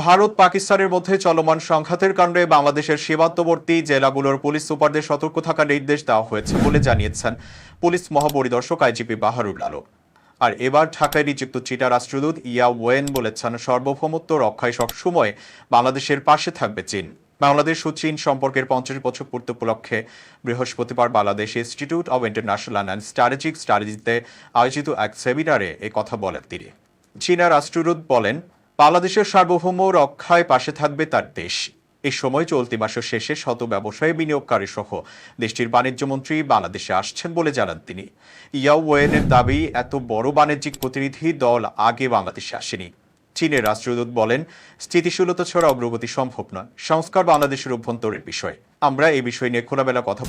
ভারত পাকিস্তানের মধ্যে চলমান সংঘাতের কারণে বাংলাদেশের সীমান্তবর্তী জেলাগুলোর পুলিশ সুপারদের সতর্ক থাকার নির্দেশ দেওয়া হয়েছে বলে জানিয়েছেন পুলিশ মহাপরিদর্শক আইজিপি বাহারুল আলম। আর এবার ঢাকায় নিযুক্ত চিটা রাষ্ট্রদূত ইয়া ওয়েন বলেছেন, সার্বভৌমত্ব রক্ষায় সবসময় বাংলাদেশের পাশে থাকবে চীন। বাংলাদেশ ও চীন সম্পর্কের পঞ্চাশ বছর পূর্তি উপলক্ষে বৃহস্পতিবার Bangladesh institute of international and strategic স্ট্র্যাটেজিতে আয়োজিত এক সেমিনারে কথা বলেন তিনি। চীনা রাষ্ট্রদূত বলেন বাংলাদেশের সার্বভৌম রক্ষায় পাশে থাকবে তার দেশ। এই সময় চলতি মাসের শেষে শত ব্যবসায়ী বিনিয়োগকারী সহ দেশটির বাণিজ্য মন্ত্রী বাংলাদেশে আসছেন বলে জানান তিনি। ইয়াও ওয়েনের দাবি, এত বড় বাণিজ্যিক প্রতিনিধি দল আগে বাংলাদেশে আসেনি। চীনের রাষ্ট্রদূত বলেন, স্থিতিশীলতা ছাড়া অগ্রগতি সম্ভব নয়। সংস্কার বাংলাদেশের অভ্যন্তরের বিষয়। আমরা এই বিষয় নিয়ে খোলামেলা কথা